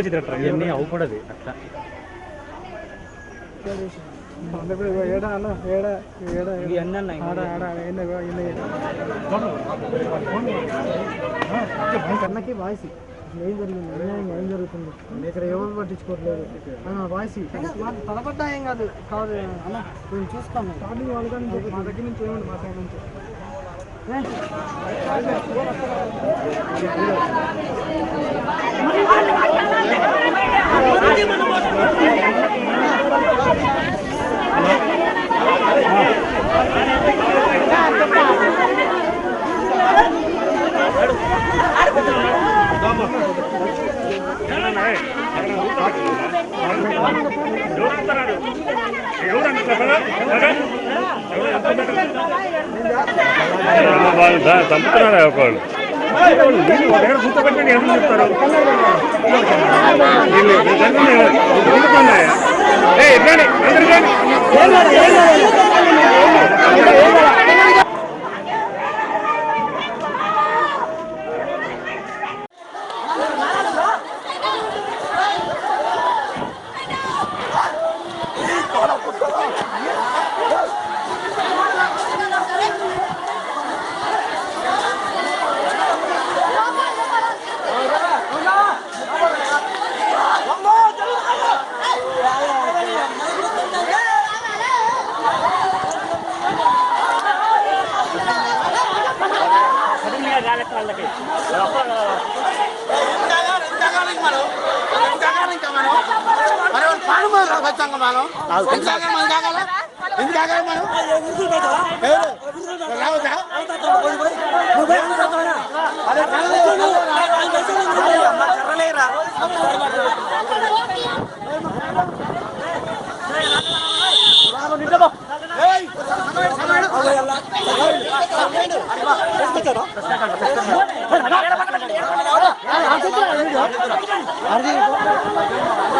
వచ్చిందట ఇవన్నీ అవ్వకూడదు అట్లా. కన్నకి వాయిస్. ఏం జరిగింది? అన్యాయంగా ఏం జరుగుతుంది? ఇక్కడ ఎవరు పట్టించుకోవట్లేదు? వాయిస్. తలపడ్డా ఏం కాదు కాదు. అన్న మేము చూస్తాము స్టార్టింగ్ వాళ్ళ నుంచి మా దగ్గర నుంచి ఏమండి మా సైడ్ నుంచి వాళ్ళు చంపుతున్నారా ఒకళ్ళు దగ్గర చెప్తారు వీళ్ళు ఎందుకున్నాయా ఏ ఇట్లానే అందరు కానీ Hãy subscribe cho kênh Ghiền Mì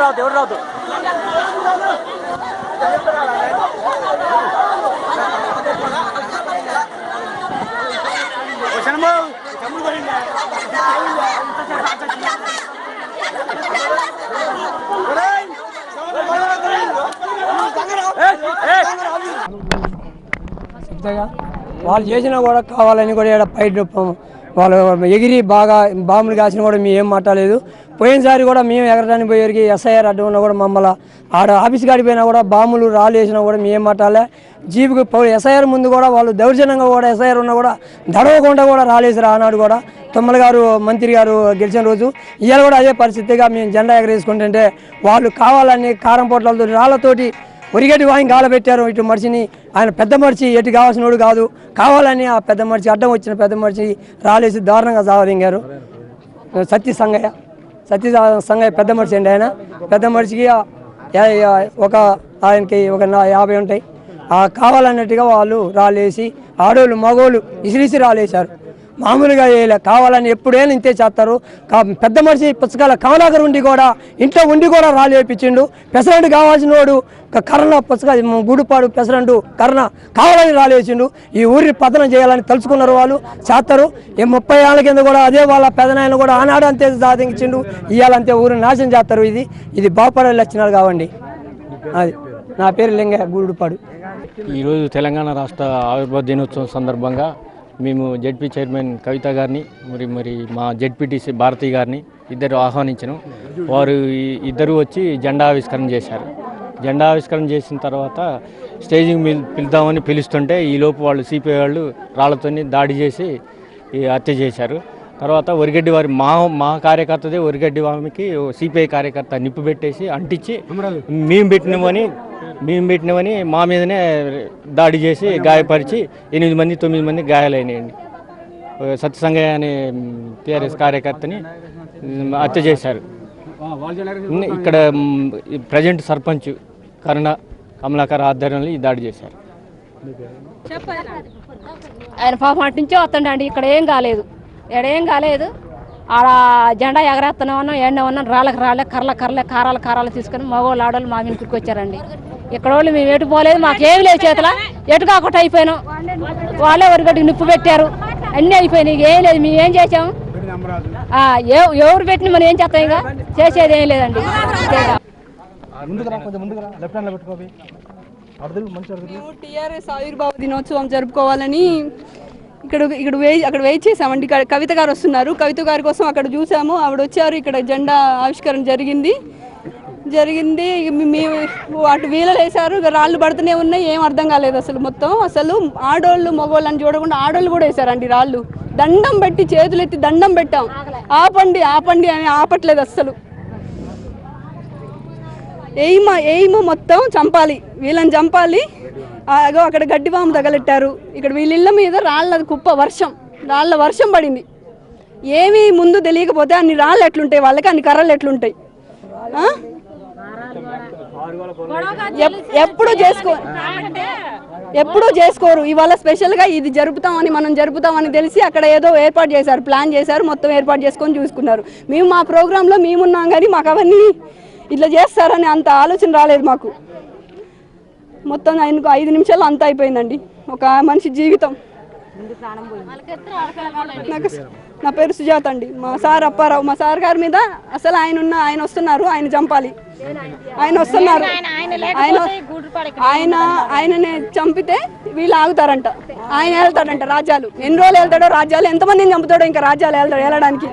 రావద్దు ఎవరు రావద్దు. చెప్తాగా వాళ్ళు చేసినా కూడా కావాలని కూడా ఈడ పైట వాళ్ళు ఎగిరి బాగా బాంబులు కాసిన కూడా మేము ఏం మాట్లాడలేదు. పోయినసారి కూడా మేము ఎగరడానికి పోయేరికి ఎస్ఐఆర్ అడ్డం ఉన్న కూడా మమ్మల్ని ఆడ ఆఫీస్ కాడికి పోయినా కూడా బాంబులు రాళ్ళు వేసినా కూడా మేము ఏం మాట్లాడలే. జీపుకి ఎస్ఐఆర్ ముందు కూడా వాళ్ళు దౌర్జన్యంగా కూడా ఎస్ఐఆర్ ఉన్నా కూడా దడవకుండా కూడా రాలేసారు ఆనాడు కూడా. తుమ్మల గారు మంత్రి గారు గెలిచిన రోజు. ఇవాళ కూడా అదే పరిస్థితిగా మేము జెండా ఎగరేసుకుంటుంటే వాళ్ళు కావాలని కారం పొట్లతో రాళ్ళతోటి ఒరిగటి వాయిని గాల పెట్టారు ఇటు మనిషిని. ఆయన పెద్ద మనిషి ఎటు కావాల్సినోడు కాదు. కావాలని ఆ పెద్ద మనిషి అడ్డం వచ్చిన పెద్ద మనిషి రాలేసి దారుణంగా సాగదింగారు సత్య సంగయ్య సత్య సంఘ పెద్ద మనిషి అండి ఆయన. పెద్ద మనిషికి ఒక ఆయనకి ఒక యాభై ఉంటాయి. ఆ కావాలన్నట్టుగా వాళ్ళు రాలేసి ఆడోళ్ళు మగోళ్ళు ఇసిరిసి రాలేశారు మామూలుగా వేయలే కావాలని ఎప్పుడైనా ఇంతే చేస్తారు. కా- పెద్ద మనిషి పుస్తకాల కమలాకర్ ఉండి కూడా ఇంట్లో ఉండి కూడా రాళ్ళు వేపించిండు. కావాల్సిన వాడు కర్ణ పుస్తక గూడుపాడు పెసరంటు కర్ణ కావాలని రాళ్ళు వేసిండు. ఈ ఊరిని పతనం చేయాలని తలుచుకున్నారు వాళ్ళు చేస్తారు. ఈ ముప్పై ఏళ్ళ కింద కూడా అదే వాళ్ళ పెదనాయన కూడా ఆనాడు అంతే సాధించిండు. ఇవాళ అంతే ఊరిని నాశనం చేస్తారు ఇది. ఇది బాగుపడే లక్షణాలు కావండి. అది నా పేరు లింగ గూడుపాడు. ఈరోజు తెలంగాణ రాష్ట్ర ఆవిర్భావ దినోత్సవం సందర్భంగా మేము జెడ్పీ చైర్మన్ కవిత గారిని మరి మరి మా జెడ్పీటీసీ భారతి గారిని ఇద్దరు ఆహ్వానించను. వారు ఇద్దరు వచ్చి జెండా ఆవిష్కరణ చేశారు. జెండా ఆవిష్కరణ చేసిన తర్వాత స్టేజింగ్ పిలుద్దామని పిలుస్తుంటే ఈలోపు వాళ్ళు సిపిఐ వాళ్ళు రాళ్ళతోని దాడి చేసి ఈ హత్య చేశారు. తర్వాత ఒరిగడ్డి వారి మా మా కార్యకర్తదే ఒరిగడ్డి వారికి సిపిఐ కార్యకర్త నిప్పు పెట్టేసి అంటించి మేము పెట్టినమని మేము పెట్టినమని మా మీదనే దాడి చేసి గాయపరిచి ఎనిమిది మంది తొమ్మిది మంది గాయాలైనాయండి. సత్యసంగయ్య అనే టీఆర్ఎస్ కార్యకర్తని హత్య చేశారు. ఇక్కడ ప్రజెంట్ సర్పంచ్ కరుణ కమలాకర్ ఆధ్వర్యంలో ఈ దాడి చేశారు. ఆయన పాపం అటు నుంచే వస్తుండండి ఇక్కడ ఏం కాలేదు. ఏం కాలేదు. ఆడ జెండా ఎగరేస్తూనే ఉన్నాం ఎండ ఉన్నాం రాళ్ళకి రాళ్ళే కర్ల కర్లే కారాలు కారాలు తీసుకొని మగవాళ్ళు ఆడవాళ్ళు మా ఇంటికి వచ్చారండి. ఇక్కడ వాళ్ళు మేము ఎటు పోలేదు మాకేం లేదు చేతల. ఎటు కాకుండా అయిపోయినాం. వాళ్ళే ఒరిగడ్డికి నిప్పు పెట్టారు. అన్నీ అయిపోయినాయి. ఏం లేదు. మేము ఏం చేసాం ఆ, ఎవ- ఎవరు పెట్టిన మనం ఏం చేస్తాం ఇక? చేసేది ఏం లేదండి. టీఆర్ఎస్ ఆవిర్భావ దినోత్సవం జరుపుకోవాలని ఇక్కడ ఇక్కడ వే అక్కడ వెయిట్ చేసామండి ఇక్కడ కవిత గారు వస్తున్నారు. కవిత గారి కోసం అక్కడ చూసాము ఆవిడ వచ్చారు. ఇక్కడ జెండా ఆవిష్కరణ జరిగింది. జరిగింది. మీ- అటు వీలలు వేశారు. రాళ్ళు పడుతూనే ఉన్నాయి. ఏం అర్థం కాలేదు అసలు మొత్తం. అసలు ఆడోళ్ళు మగవాళ్ళు అని చూడకుండా ఆడోళ్ళు కూడా వేశారండి రాళ్ళు. దండం పెట్టి చేతులు ఎత్తి దండం పెట్టాం. ఆపండి ఆపండి అని ఆపట్లేదు అస్సలు. ఎయిమ ఎయిమ మొత్తం చంపాలి. వీళ్ళని చంపాలి. అగో అక్కడ గడ్డి బాంబు తగలెట్టారు. ఇక్కడ వీళ్ళ ఇళ్ళ మీద రాళ్ళ కుప్ప వర్షం. రాళ్ళ వర్షం పడింది. ఏమీ ముందు తెలియకపోతే అన్ని రాళ్ళు ఎట్లుంటాయి? వాళ్ళకి అన్ని కర్రలు ఎట్లుంటాయి? ఎప్పుడు చేసుకో ఎప్పుడు చేసుకోరు. ఇవాళ స్పెషల్గా ఇది జరుపుతామని మనం జరుపుతామని తెలిసి అక్కడ ఏదో ఏర్పాటు చేశారు. ప్లాన్ చేశారు. మొత్తం ఏర్పాటు చేసుకొని చూసుకున్నారు. మేము మా ప్రోగ్రాంలో మేమున్నాం కానీ మాకు అవన్నీ ఇట్లా చేస్తారని అంత ఆలోచన రాలేదు మాకు. మొత్తం ఆయనకు ఐదు నిమిషాలు అంత అయిపోయిందండి. ఒక మనిషి జీవితం. నాకు నా పేరు సుజాత అండి. మా సార్ అప్పారావు మా సార్ గారి మీద అసలు ఆయన ఉన్న ఆయన వస్తున్నారు ఆయన చంపాలి. ఆయన వస్తున్నారు. ఆయన ఆయన ఆయనని చంపితే వీళ్ళు ఆగుతారంట. ఆయన వెళ్తాడంట రాజ్యాలు. ఎన్ని రోజులు వెళ్తాడో రాజ్యాలు. ఎంతమందిని చంపుతాడో ఇంకా రాజ్యాలు వెళ్తాడు వెళ్ళడానికి